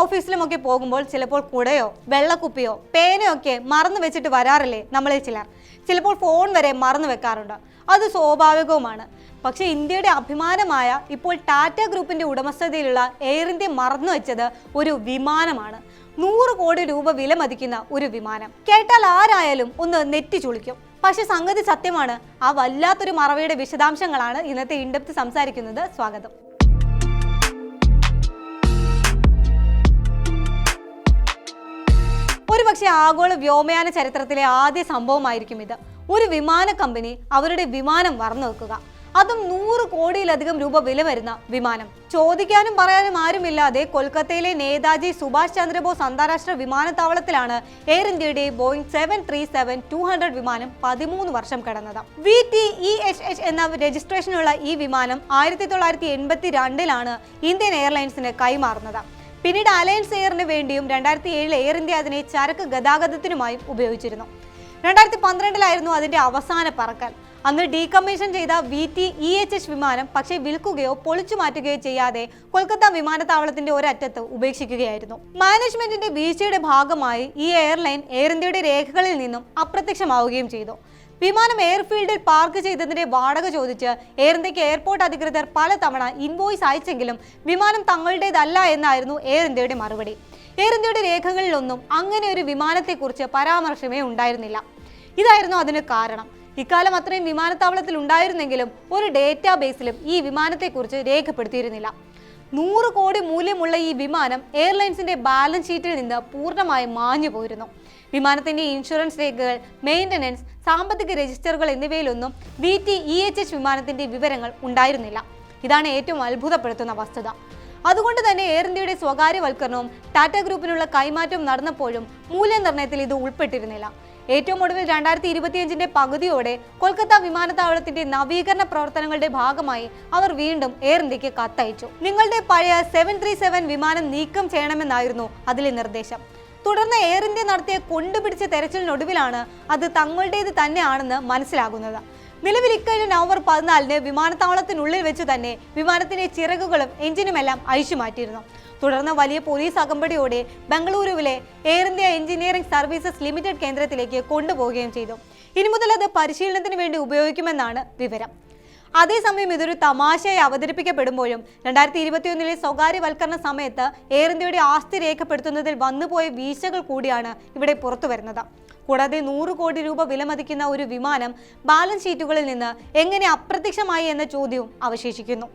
ഓഫീസിലും ഒക്കെ പോകുമ്പോൾ ചിലപ്പോൾ കുടയോ വെള്ളക്കുപ്പിയോ പേനയോ ഒക്കെ മറന്നു വെച്ചിട്ട് വരാറില്ലേ നമ്മളിൽ ചിലർ? ചിലപ്പോൾ ഫോൺ വരെ മറന്നു വെക്കാറുണ്ട്. അത് സ്വാഭാവികവുമാണ്. പക്ഷെ ഇന്ത്യയുടെ അഭിമാനമായ ഇപ്പോൾ ടാറ്റ ഗ്രൂപ്പിന്റെ ഉടമസ്ഥതയിലുള്ള എയർ ഇന്ത്യ മറന്നു വെച്ചത് ഒരു വിമാനമാണ്. നൂറ് കോടി രൂപ വില മതിക്കുന്ന ഒരു വിമാനം. കേട്ടാൽ ആരായാലും ഒന്ന് നെറ്റി ചുളിക്കും. പക്ഷെ സംഗതി സത്യമാണ് ആ വല്ലാത്തൊരു മറവയുടെ വിശദാംശങ്ങളാണ് ഇന്നത്തെ ഇൻഡെപ്ത് സംസാരിക്കുന്നത്. സ്വാഗതം. ഒരുപക്ഷെ ആഗോള വ്യോമയാന ചരിത്രത്തിലെ ആദ്യ സംഭവമായിരിക്കും ഇത്. ഒരു വിമാന കമ്പനി അവരുടെ വിമാനം മറന്നു വെക്കുക. അതും നൂറ് കോടിയിലധികം രൂപ വില വരുന്ന വിമാനം. ചോദിക്കാനും പറയാനും ആരുമില്ലാതെ കൊൽക്കത്തയിലെ നേതാജി സുഭാഷ് ചന്ദ്രബോസ് അന്താരാഷ്ട്ര വിമാനത്താവളത്തിലാണ് എയർ ഇന്ത്യയുടെ Boeing seven three seven two hundred വിമാനം പതിമൂന്ന് വർഷം കിടന്നത്. V T E H H എന്ന രജിസ്ട്രേഷനുള്ള ഈ വിമാനം ആയിരത്തി തൊള്ളായിരത്തി എൺപത്തി രണ്ടിലാണ് ഇന്ത്യൻ എയർലൈൻസിന് കൈമാറുന്നത്. പിന്നീട് അലയൻസ് എയറിന് വേണ്ടിയും രണ്ടായിരത്തി ഏഴിൽ എയർ ഇന്ത്യ അതിനെ ചരക്ക് ഗതാഗതത്തിനുമായും ഉപയോഗിച്ചിരുന്നു. രണ്ടായിരത്തി പന്ത്രണ്ടിലായിരുന്നു അതിന്റെ അവസാന പറക്കൽ. അന്ന് ഡീകമ്മീഷൻ ചെയ്ത V T E H H വിമാനം പക്ഷേ വിൽക്കുകയോ പൊളിച്ചു മാറ്റുകയോ ചെയ്യാതെ കൊൽക്കത്ത വിമാനത്താവളത്തിന്റെ ഒരറ്റത്ത് ഉപേക്ഷിക്കുകയായിരുന്നു. മാനേജ്മെന്റിന്റെ വീഴ്ചയുടെ ഭാഗമായി ഈ എയർലൈൻ എയർ ഇന്ത്യയുടെ രേഖകളിൽ നിന്നും അപ്രത്യക്ഷമാവുകയും ചെയ്തു. വിമാനം എയർഫീൽഡിൽ പാർക്ക് ചെയ്തതിന്റെ വാടക ചോദിച്ച് എയർ ഇന്ത്യയ്ക്ക് എയർപോർട്ട് അധികൃതർ പലതവണ ഇൻവോയ്സ് അയച്ചെങ്കിലും വിമാനം തങ്ങളുടേതല്ല എന്നായിരുന്നു എയർ ഇന്ത്യയുടെ മറുപടി. എയർ ഇന്ത്യയുടെ രേഖകളിലൊന്നും അങ്ങനെ ഒരു വിമാനത്തെക്കുറിച്ച് പരാമർശമേ ഉണ്ടായിരുന്നില്ല. ഇതായിരുന്നു അതിന് കാരണം. ഇക്കാലം അത്രയും വിമാനത്താവളത്തിൽ ഉണ്ടായിരുന്നെങ്കിലും ഒരു ഡേറ്റാബേസിലും ഈ വിമാനത്തെക്കുറിച്ച് രേഖപ്പെടുത്തിയിരുന്നില്ല. നൂറ് കോടി മൂല്യമുള്ള ഈ വിമാനം എയർലൈൻസിന്റെ ബാലൻസ് ഷീറ്റിൽ നിന്ന് പൂർണമായും മാഞ്ഞു പോയിരുന്നു. വിമാനത്തിന്റെ ഇൻഷുറൻസ് രേഖകൾ മെയിന്റനൻസ് സാമ്പത്തിക രജിസ്റ്ററുകൾ എന്നിവയിലൊന്നും V T E H H വിമാനത്തിന്റെ വിവരങ്ങൾ ഉണ്ടായിരുന്നില്ല. ഇതാണ് ഏറ്റവും അത്ഭുതപ്പെടുത്തുന്ന വസ്തുത. അതുകൊണ്ട് തന്നെ എയർ ഇന്ത്യയുടെ സ്വകാര്യവൽക്കരണവും ടാറ്റ ഗ്രൂപ്പിനുള്ള കൈമാറ്റവും നടന്നപ്പോഴും മൂല്യനിർണയത്തിൽ ഇത് ഉൾപ്പെട്ടിരുന്നില്ല. ഏറ്റവും ഒടുവിൽ രണ്ടായിരത്തി ഇരുപത്തിയഞ്ചിന്റെ പകുതിയോടെ കൊൽക്കത്ത വിമാനത്താവളത്തിന്റെ നവീകരണ പ്രവർത്തനങ്ങളുടെ ഭാഗമായി അവർ വീണ്ടും എയർ ഇന്ത്യയ്ക്ക് കത്തയച്ചു. നിങ്ങളുടെ പഴയ സെവൻ ത്രീ സെവൻ വിമാനം നീക്കം ചെയ്യണമെന്നായിരുന്നു അതിലെ നിർദ്ദേശം. തുടർന്ന് എയർ ഇന്ത്യ നടത്തിയ കൊണ്ടുപിടിച്ച തെരച്ചിലിനൊടുവിലാണ് അത് തങ്ങളുടേത് തന്നെയാണെന്ന് മനസ്സിലാകുന്നത്. നിലവിൽ ഇക്കഴിഞ്ഞ നവംബർ പതിനാലിന് വിമാനത്താവളത്തിനുള്ളിൽ വെച്ച് തന്നെ വിമാനത്തിന്റെ ചിറകുകളും എഞ്ചിനുമെല്ലാം അഴിച്ചു മാറ്റിയിരുന്നു. തുടർന്ന് വലിയ പോലീസ് അകമ്പടിയോടെ ബംഗളൂരുവിലെ Air India Engineering Services Limited കേന്ദ്രത്തിലേക്ക് കൊണ്ടുപോവുകയും ചെയ്തു. ഇനി മുതൽ അത് പരിശീലനത്തിന് വേണ്ടി ഉപയോഗിക്കുമെന്നാണ് വിവരം. അതേസമയം ഇതൊരു തമാശയായി അവതരിപ്പിക്കപ്പെടുമ്പോഴും രണ്ടായിരത്തി ഇരുപത്തിയൊന്നിലെ സ്വകാര്യവൽക്കരണ സമയത്ത് എയർ ഇന്ത്യയുടെ ആസ്തി രേഖപ്പെടുത്തുന്നതിൽ വന്നുപോയ വീഴ്ചകൾ കൂടിയാണ് ഇവിടെ പുറത്തു വരുന്നത്. കൂടാതെ നൂറ് കോടി രൂപ വിലമതിക്കുന്ന ഒരു വിമാനം ബാലൻസ് ഷീറ്റുകളിൽ നിന്ന് എങ്ങനെ അപ്രത്യക്ഷമായി എന്ന ചോദ്യവും അവശേഷിക്കുന്നു.